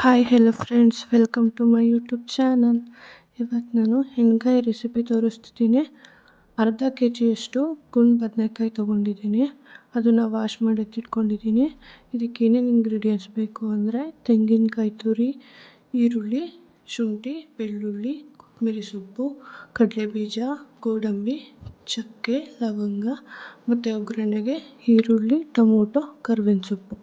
Hi hello friends welcome to my YouTube channel ಇವತ್ತು ನಾನು ಹೆಣ್ಗಾಯಿ recipe ತೋರಿಸ್ತಿದ್ದೀನಿ. ಅರ್ಧ ಕೆ ಜಿಯಷ್ಟು ಗುಂಡು ಬದನೆಕಾಯಿ ತೊಗೊಂಡಿದ್ದೀನಿ. ಅದನ್ನು ವಾಶ್ ಮಾಡಿ ಎತ್ತಿಟ್ಕೊಂಡಿದ್ದೀನಿ ಇದಕ್ಕೆ ಏನೇನು ಇಂಗ್ರೀಡಿಯೆಂಟ್ಸ್ ಬೇಕು ಅಂದರೆ ತೆಂಗಿನಕಾಯಿ ತುರಿ, ಈರುಳ್ಳಿ, ಶುಂಠಿ, ಬೆಳ್ಳುಳ್ಳಿ ಕೊತ್ತಂಬರಿ ಸೊಪ್ಪು, ಕಡಲೆಬೀಜ, ಗೋಡಂಬಿ, ಚಕ್ಕೆ, ಲವಂಗ ಮತ್ತು ಒಗ್ಗರಣೆಗೆ ಈರುಳ್ಳಿ, ಟೊಮೊಟೊ, ಕರ್ಬೇವಿನ ಸೊಪ್ಪು.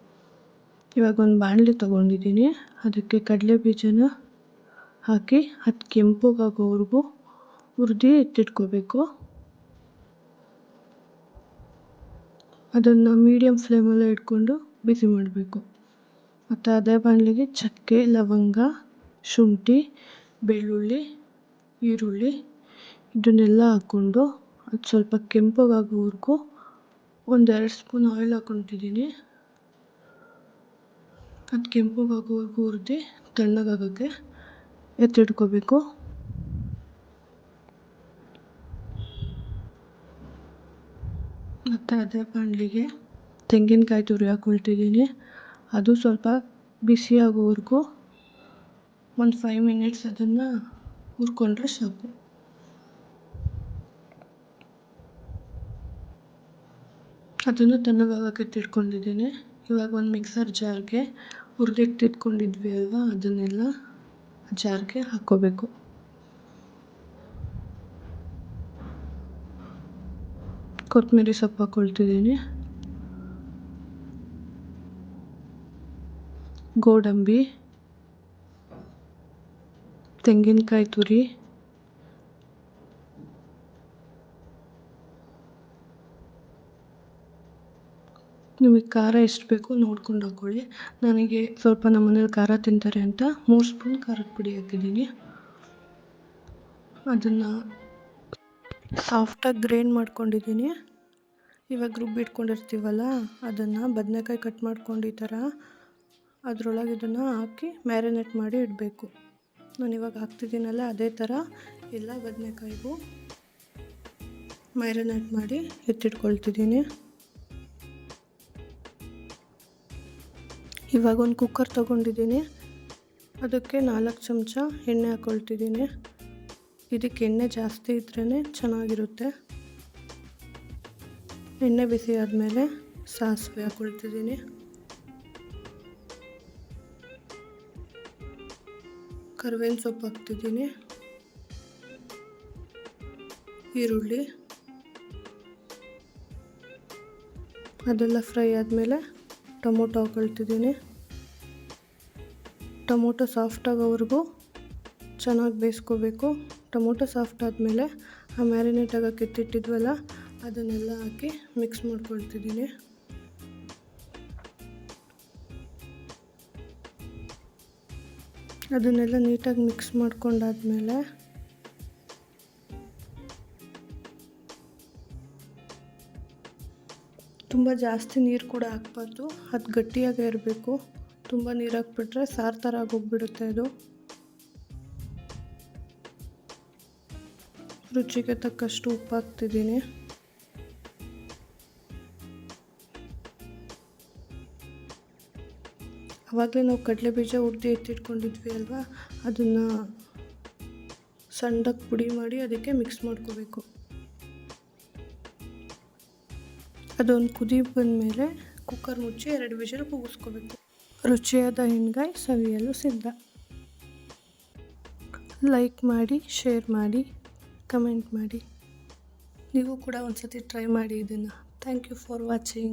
ಇವಾಗ ಒಂದು ಬಾಣಲೆ ತೊಗೊಂಡಿದ್ದೀನಿ. ಅದಕ್ಕೆ ಕಡಲೆ ಬೀಜನ ಹಾಕಿ ಅದು ಕೆಂಪಗಾಗೋವರೆಗೂ ಹುರ್ದು ಎತ್ತಿಟ್ಕೋಬೇಕು. ಅದನ್ನು ಮೀಡಿಯಮ್ ಫ್ಲೇಮಲ್ಲೇ ಇಟ್ಕೊಂಡು ಬಿಸಿ ಮಾಡಬೇಕು. ಮತ್ತು ಅದೇ ಬಾಣಲೆಗೆ ಚಕ್ಕೆ, ಲವಂಗ, ಶುಂಠಿ, ಬೆಳ್ಳುಳ್ಳಿ, ಈರುಳ್ಳಿ ಇದನ್ನೆಲ್ಲ ಹಾಕ್ಕೊಂಡು ಅದು ಸ್ವಲ್ಪ ಕೆಂಪಗಾಗೋವರೆಗೂ ಒಂದೆರಡು ಸ್ಪೂನ್ ಆಯಿಲ್ ಹಾಕ್ಕೊತಿದ್ದೀನಿ ಅದು ಕೆಂಪಗಾಗೋವರೆಗೂ ಹುರಿದು ತಣ್ಣಗಾಗೋಕ್ಕೆ ಎತ್ತಿಟ್ಕೋಬೇಕು. ಮತ್ತು ಅದೇ ಬಾಣಲಿಗೆ ತೆಂಗಿನಕಾಯಿ ತುರಿ ಹಾಕ್ಕೊಳ್ತಿದ್ದೀನಿ ಅದು ಸ್ವಲ್ಪ ಬಿಸಿ ಆಗೋವರೆಗೂ ಒಂದು ಫೈವ್ ಮಿನಿಟ್ಸ್ ಅದನ್ನು ಹುರ್ಕೊಂಡ್ರೆ ಸಾಕು. ಅದನ್ನು ತಣ್ಣಗಾಗೋಕ್ಕೆ ಎತ್ತಿಟ್ಕೊಂಡಿದ್ದೀನಿ ಇವಾಗ ಒಂದು ಮಿಕ್ಸರ್ ಜಾರ್ಗೆ ಹುರಿದಿಟ್ಟಿಟ್ಕೊಂಡಿದ್ವಿ ಅಲ್ವಾ? ಅದನ್ನೆಲ್ಲ ಜಾರ್ಗೆ ಹಾಕ್ಕೋಬೇಕು ಕೊತ್ತಂಬರಿ ಸೊಪ್ಪು ಹಾಕ್ಕೊಳ್ತಿದ್ದೀನಿ ಗೋಡಂಬಿ ತೆಂಗಿನಕಾಯಿ ತುರಿ ನಿಮಗೆ ಖಾರ ಎಷ್ಟು ಬೇಕು ನೋಡ್ಕೊಂಡು ಹಾಕ್ಕೊಳ್ಳಿ ನನಗೆ ಸ್ವಲ್ಪ ನಮ್ಮ ಮನೇಲಿ ಖಾರ ತಿಂತಾರೆ ಅಂತ ಮೂರು ಸ್ಪೂನ್ ಖಾರದ ಪುಡಿ ಹಾಕಿದ್ದೀನಿ. ಅದನ್ನು ಸಾಫ್ಟಾಗಿ ಗ್ರೈಂಡ್ ಮಾಡ್ಕೊಂಡಿದ್ದೀನಿ. ಇವಾಗ ರುಬ್ಬಿಟ್ಕೊಂಡಿರ್ತೀವಲ್ಲ ಅದನ್ನು ಬದನೆಕಾಯಿ ಕಟ್ ಮಾಡ್ಕೊಂಡು ಈ ಥರ ಅದರೊಳಗೆ ಇದನ್ನು ಹಾಕಿ ಮ್ಯಾರಿನೇಟ್ ಮಾಡಿ ಇಡಬೇಕು. ನಾನು ಇವಾಗ ಹಾಕ್ತಿದ್ದೀನಲ್ಲ, ಅದೇ ಥರ ಎಲ್ಲ ಬದನೆಕಾಯಿಗೂ ಮ್ಯಾರಿನೇಟ್ ಮಾಡಿ ಎತ್ತಿಟ್ಕೊಳ್ತಿದ್ದೀನಿ. ಇವಾಗ ಒಂದು ಕುಕ್ಕರ್ ತೊಗೊಂಡಿದ್ದೀನಿ. ಅದಕ್ಕೆ ನಾಲ್ಕು ಚಮಚ ಎಣ್ಣೆ ಹಾಕ್ಕೊಳ್ತಿದ್ದೀನಿ ಇದಕ್ಕೆ ಎಣ್ಣೆ ಜಾಸ್ತಿ ಇದ್ರೇ ಚೆನ್ನಾಗಿರುತ್ತೆ. ಎಣ್ಣೆ ಬಿಸಿ ಆದಮೇಲೆ ಸಾಸಿವೆ ಹಾಕ್ಕೊಳ್ತಿದ್ದೀನಿ ಕರಿಬೇವಿನ ಸೊಪ್ಪು ಹಾಕ್ತಿದ್ದೀನಿ. ಈರುಳ್ಳಿ. ಅದೆಲ್ಲ ಫ್ರೈ ಆದಮೇಲೆ ಟೊಮೊಟೊ ಹಾಕೊಳ್ತಿದ್ದೀನಿ ಟೊಮೊಟೊ ಸಾಫ್ಟ್ ಆಗೋವರೆಗೂ ಚೆನ್ನಾಗಿ ಬೇಯಿಸ್ಕೋಬೇಕು. ಟೊಮೊಟೊ ಸಾಫ್ಟ್ ಆದಮೇಲೆ ಆ ಮ್ಯಾರಿನೇಟ್ ಆಗೋಕ್ಕೆ ಕೆತ್ತಿಟ್ಟಿದ್ವಲ್ಲ ಅದನ್ನೆಲ್ಲ ಹಾಕಿ ಮಿಕ್ಸ್ ಮಾಡ್ಕೊಳ್ತಿದ್ದೀನಿ. ಅದನ್ನೆಲ್ಲ ನೀಟಾಗಿ ಮಿಕ್ಸ್ ಮಾಡ್ಕೊಂಡಾದ್ಮೇಲೆ ತುಂಬ ಜಾಸ್ತಿ ನೀರು ಕೂಡ ಹಾಕ್ಬಾರ್ದು. ಅದು ಗಟ್ಟಿಯಾಗೇ ಇರಬೇಕು. ತುಂಬ ನೀರು ಹಾಕ್ಬಿಟ್ರೆ ಸಾರು ಥರ ಆಗೋಗ್ಬಿಡುತ್ತೆ ಅದು. ರುಚಿಗೆ ತಕ್ಕಷ್ಟು ಉಪ್ಪು ಹಾಕ್ತಿದ್ದೀನಿ. ಆವಾಗಲೇ ನಾವು ಕಡಲೆ ಬೀಜ ಹುರಿದು ಎತ್ತಿಟ್ಕೊಂಡಿದ್ವಿ ಅಲ್ವಾ? ಅದನ್ನು ಸಣ್ಣದಾಗಿ ಪುಡಿ ಮಾಡಿ ಅದಕ್ಕೆ ಮಿಕ್ಸ್ ಮಾಡ್ಕೋಬೇಕು. ಅದೊಂದು ಕುದಿ ಬಂದಮೇಲೆ ಕುಕ್ಕರ್ ಮುಚ್ಚಿ ಎರಡು ವಿಷಲ್ ಕೂಗಿಸ್ಕೋಬೇಕು. ರುಚಿಯಾದ ಹೆಣ್ಗಾಯಿ ಸವಿಯಲು ಸಿದ್ಧ. ಲೈಕ್ ಮಾಡಿ ಶೇರ್ ಮಾಡಿ ಕಮೆಂಟ್ ಮಾಡಿ. ನೀವು ಕೂಡ ಒಂದು ಸತಿ ಟ್ರೈ ಮಾಡಿ ಇದನ್ನು. Thank you for watching